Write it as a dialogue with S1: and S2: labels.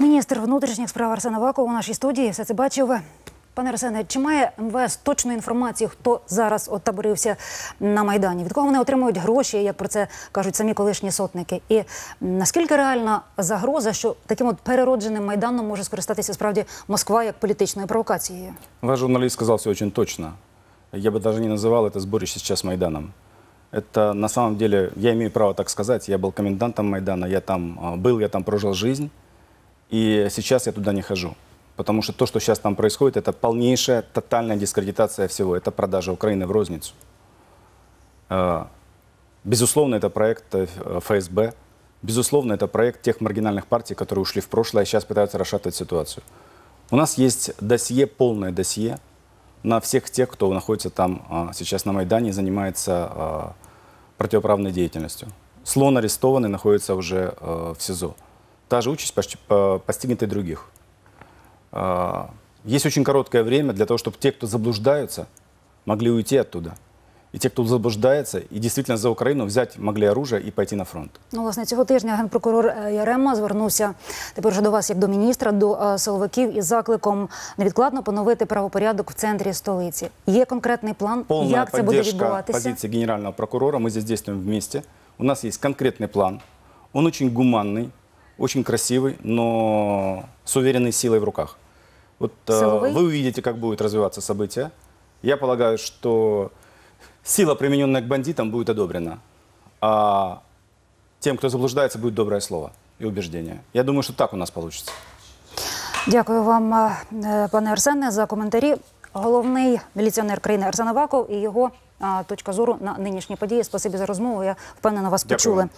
S1: Міністр внутрішніх справ Арсен Аваков у нашій студії все це бачив. Пане Арсене, чи має МВС точну інформацію, хто зараз отаборився на Майдані? Від кого вони отримують гроші, як про це кажуть самі колишні сотники? І наскільки реальна загроза, що таким от переродженим майданом може скористатися справді Москва як політичною провокацією?
S2: Ваш журналист сказал все очень точно. Я бы даже не называл это сборище сейчас Майданом. Это на самом деле, я имею право так сказать, я был комендантом Майдана, я там а, был, я там прожил жизнь, И сейчас я туда не хожу. Потому что то, что сейчас там происходит, это полнейшая, тотальная дискредитация всего. Это продажа Украины в розницу. Э, Безусловно, это проект э, ФСБ. Безусловно, это проект тех маргинальных партий, которые ушли в прошлое, а сейчас пытаются расшатывать ситуацию. У нас есть досье, полное досье на всех тех, кто находится там а, сейчас на Майдане и занимается а, противоправной деятельностью. Слон арестованный находится уже а, в СИЗО Та же участь почти, по- постигнет и других. А, Есть очень короткое время для того, чтобы те, кто заблуждаются, могли уйти оттуда. И те, кто заблуждается и действительно за Украину, взять могли оружие и пойти на фронт.
S1: Ну, власне, цього тижня генпрокурор е, Ярема звернувся тепер вже до вас як до міністра, до е, силовиків із закликом невідкладно поновити правопорядок в центрі столиці. Є конкретний план,
S2: Полная
S1: як це буде
S2: поддержка
S1: відбуватися?
S2: позиции генерального прокурора. Мы здесь действуем вместе. У нас есть конкретный план. Он очень гуманный, очень красивый, но с уверенной силой в руках. Вот э,
S1: Силовый?
S2: вы увидите, как будут развиваться события. Я полагаю, что сила, примененная к бандитам, будет одобрена. А тем, кто заблуждается, будет доброе слово и убеждение. Я думаю, что так у нас получится.
S1: Дякую вам, е, пане Арсене, за коментарі. Головний міліціонер країни Арсен Аваков і його а, точка зору на нинішні події. Спасибі за розмову. Я впевнена, вас
S2: Дякую
S1: почули.
S2: вам.